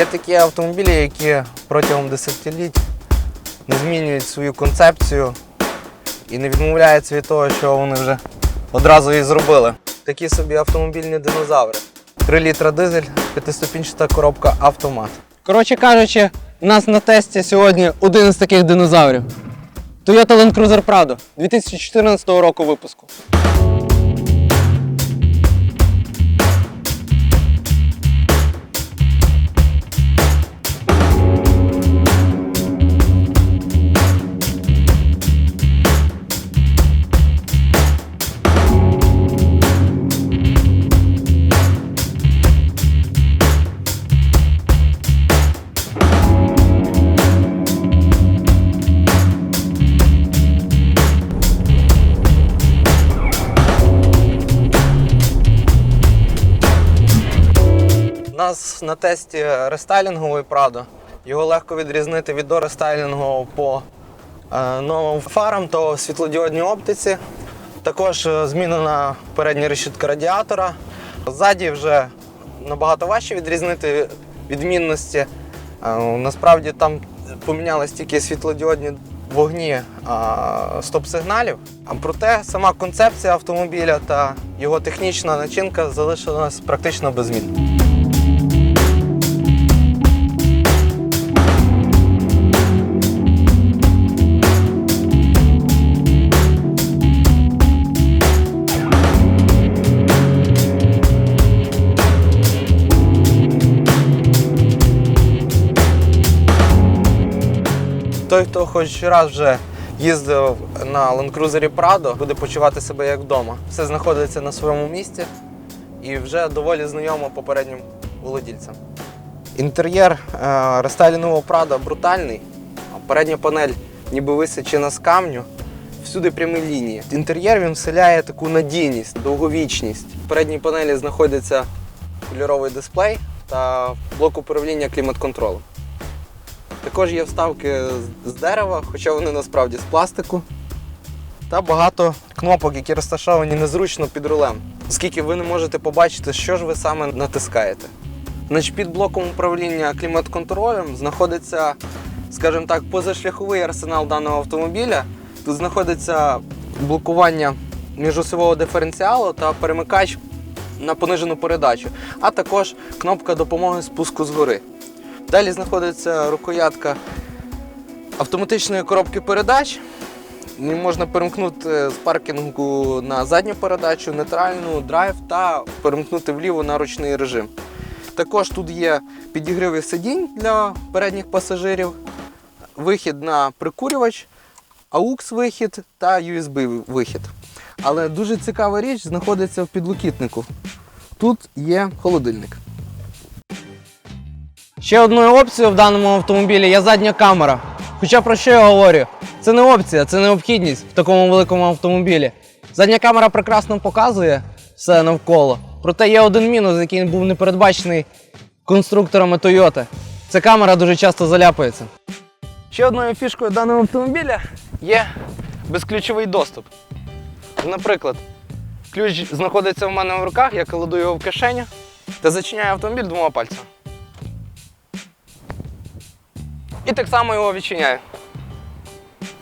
Є такі автомобілі, які протягом десятиліть не змінюють свою концепцію і не відмовляються від того, що вони вже одразу і зробили. Такі собі автомобільні динозаври. 3 літра дизель, п'ятиступінчата коробка автомат. Коротше кажучи, у нас на тесті сьогодні один із таких динозаврів. Toyota Land Cruiser Prado 2014 року випуску. Нас на тесті рестайлінговий Prado. Його легко відрізнити від дорестайлінгового по е, новим фарам та світлодіодній оптиці. Також е, змінена передня решітка радіатора. Ззаді вже набагато важче відрізнити відмінності. Е, Насправді там помінялись тільки світлодіодні вогні стоп-сигналів. А проте сама концепція автомобіля та його технічна начинка залишилась практично без змін. Той, хто хоч раз вже їздив на Cruiser Prado, буде почувати себе як вдома. Все знаходиться на своєму місці і вже доволі знайомо попереднім володільцям. Інтер'єр е, рестайлінгового Prado брутальний, передня панель ніби висічена з камню. Всюди прямі лінії. Інтер'єр він вселяє таку надійність, довговічність. В передній панелі знаходиться кольоровий дисплей та блок управління клімат-контролем. Також є вставки з- дерева, хоча вони насправді з пластику. Та багато кнопок, які розташовані незручно під рулем, оскільки ви не можете побачити, що ж ви саме натискаєте. Значить, під блоком управління клімат-контролем знаходиться, скажімо так, позашляховий арсенал даного автомобіля. Тут знаходиться блокування міжосьового диференціалу та перемикач на понижену передачу, а також кнопка допомоги спуску згори. Далі знаходиться рукоятка автоматичної коробки передач. Можна перемкнути з паркінгу на задню передачу, нейтральну, драйв та перемкнути вліво на ручний режим. Також тут є підігриви сидінь для передніх пасажирів, вихід на прикурювач, AUX-вихід та USB-вихід. Але дуже цікава річ знаходиться в підлокітнику. Тут є холодильник. Ще одною опцією в даному автомобілі є задня камера. Хоча про що я говорю? Це не опція, це необхідність в такому великому автомобілі. Задня камера прекрасно показує все навколо. Проте є один мінус, який був не передбачений конструкторами Toyota. Ця камера дуже часто заляпається. Ще одною фішкою даного автомобіля є безключовий доступ. Наприклад, ключ знаходиться в мене в руках, я кладу його в кишеню та зачиняю автомобіль двома пальцями. І так само його відчиняю.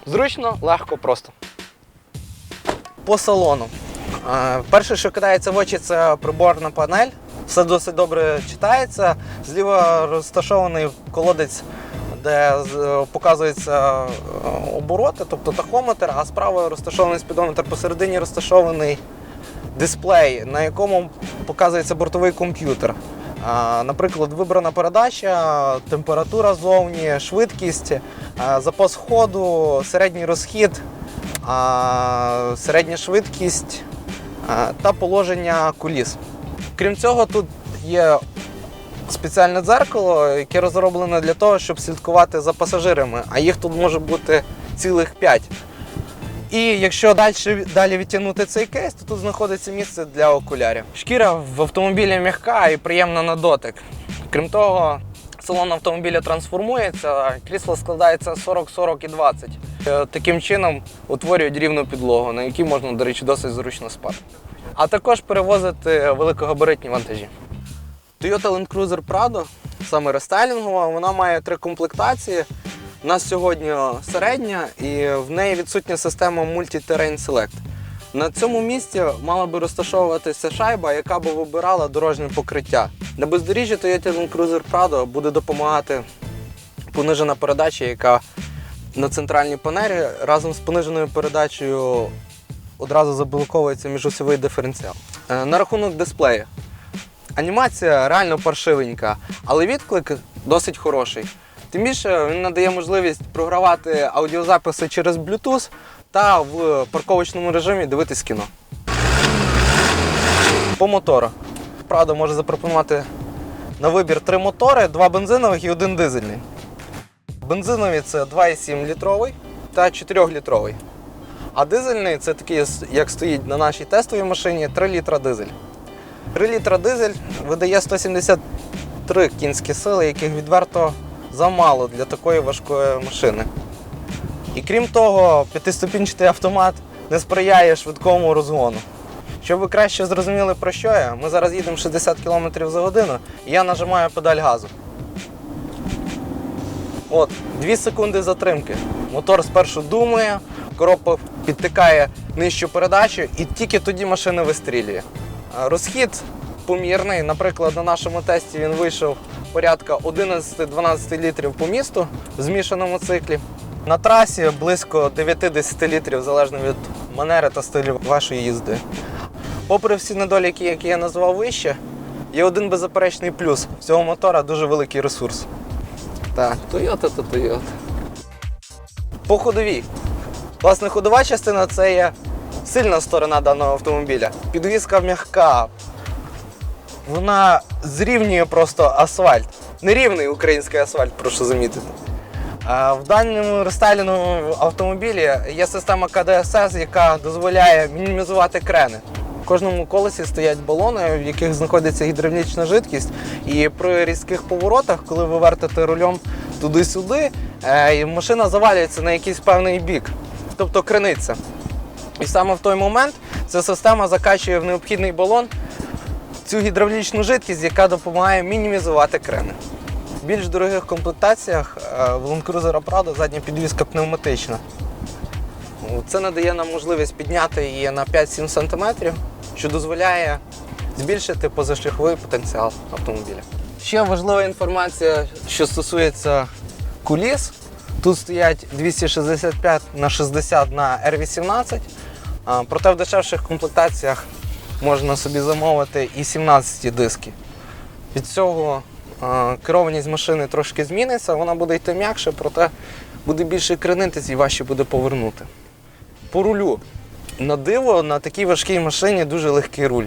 Зручно, легко, просто. По салону. Перше, що кидається в очі, це приборна панель. Все досить добре читається. Зліва розташований колодець, де показуються е, обороти, тобто тахометр, а справа розташований спідометр. Посередині розташований дисплей, на якому показується бортовий комп'ютер. Наприклад, вибрана передача, температура зовні, швидкість, запас ходу, середній розхід, середня швидкість та положення коліс. Крім цього, тут є спеціальне дзеркало, яке розроблене для того, щоб слідкувати за пасажирами, а їх тут може бути цілих 5. І якщо далі, далі відтягнути цей кейс, то тут знаходиться місце для окулярів. Шкіра в автомобілі м'яка і приємна на дотик. Крім того, салон автомобіля трансформується, крісло складається 40, 40 і 20. Е, Таким чином утворюють рівну підлогу, на якій можна, до речі, досить зручно спати. А також перевозити великогабаритні вантажі. Toyota Land Cruiser Prado саме рестайлінгова. Вона має три комплектації. У нас сьогодні середня і в неї відсутня система Multi-Terrain Select. На цьому місці мала би розташовуватися шайба, яка би вибирала дорожнє покриття. На бездоріжжі Toyota Land Cruiser Prado буде допомагати понижена передача, яка на центральній панелі разом з пониженою передачею одразу заблоковується міжосьовий диференціал. Е, На рахунок дисплею. Анімація реально паршивенька, але відклик досить хороший. Тим більше він надає можливість програвати аудіозаписи через Bluetooth та в парковочному режимі дивитись кіно. По мотору. Правда, може запропонувати на вибір три мотори: два бензинових і один дизельний. Бензинові це 2,7 літровий та 4 літровий. А дизельний це такий, як стоїть на нашій тестовій машині, 3 літра дизель. 3 літра дизель видає 173 кінські сили, яких відверто замало для такої важкої машини. І крім того, п'ятиступінчатий автомат не сприяє швидкому розгону. Щоб ви краще зрозуміли, про що я, ми зараз їдемо 60 км за годину, і я нажимаю педаль газу. От, 2 секунди затримки. Мотор спершу думає, коробка підтикає нижчу передачу, і тільки тоді машина вистрілює. Розхід помірний. Наприклад, на нашому тесті він вийшов порядка 11-12 літрів по місту в змішаному циклі. На трасі близько 9-10 літрів, залежно від манери та стилю вашої їзди. Попри всі недоліки, які я назвав вище, є один беззаперечний плюс. Цього мотора дуже великий ресурс. Так, Toyota то Toyota. По ходовій. Власне, ходова частина це є сильна сторона даного автомобіля. Підвізка м'яка. Вона зрівнює просто асфальт. Нерівний український асфальт, прошу замітити. В даному рестайлінговому автомобілі є система КДСС, яка дозволяє мінімізувати крени. В кожному колесі стоять балони, в яких знаходиться гідравлічна жидкість. І при різких поворотах, коли ви вертите рулем туди-сюди, е, машина завалюється на якийсь певний бік, тобто крениться. І саме в той момент ця система закачує в необхідний балон цю гідравлічну жидкість, яка допомагає мінімізувати крени. В більш дорогих комплектаціях е, в Land Cruiser Prado задня підвізка пневматична. Це надає нам можливість підняти її на 5-7 см, що дозволяє збільшити позашляховий потенціал автомобіля. Ще важлива інформація, що стосується куліс. Тут стоять 265 на 60 на R18, проте в дешевших комплектаціях можна собі замовити і 17 диски. Від цього а, керованість машини трошки зміниться, вона буде йти м'якше, проте буде більше кренитись і важче буде повернути. По рулю. На диво, на такій важкій машині дуже легкий руль.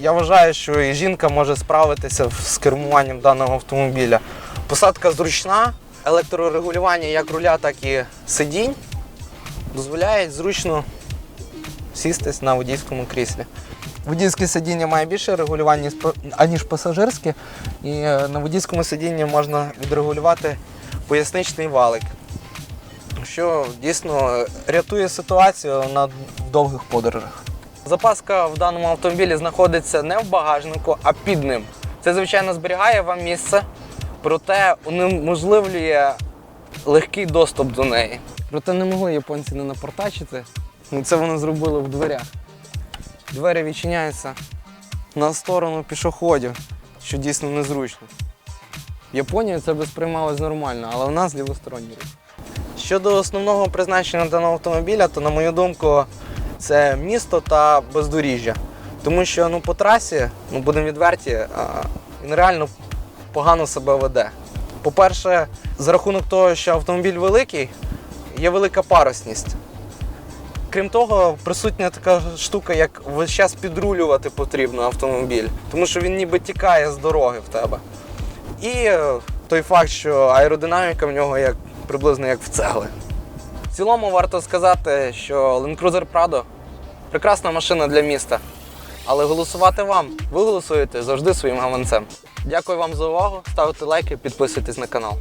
Я вважаю, що і жінка може справитися з кермуванням даного автомобіля. Посадка зручна, електрорегулювання як руля, так і сидінь дозволяють зручно сістись на водійському кріслі. Водійське сидіння має більше регулювання, аніж пасажирське, і е, на водійському сидінні можна відрегулювати поясничний валик, що дійсно рятує ситуацію на довгих подорожах. Запаска в даному автомобілі знаходиться не в багажнику, а під ним. Це, звичайно, зберігає вам місце, проте унеможливлює легкий доступ до неї. Проте не могли японці не напортачити. Ну, Це вони зробили в дверях. Двері відчиняються на сторону пішоходів, що дійсно незручно. В Японії це би сприймалось нормально, але в нас лівосторонній рух. Щодо основного призначення даного автомобіля, то, на мою думку, це місто та бездоріжжя. Тому що ну, по трасі, ну будемо відверті, він реально погано себе веде. По-перше, за рахунок того, що автомобіль великий, є велика парусність. Крім того, присутня така штука, як весь час підрулювати потрібно автомобіль, тому що він ніби тікає з дороги в тебе. І е, той факт, що аеродинаміка в нього як, приблизно як в цегли. В цілому варто сказати, що Land Cruiser Prado прекрасна машина для міста. Але голосувати вам. Ви голосуєте завжди своїм гаманцем. Дякую вам за увагу. Ставте лайки, підписуйтесь на канал.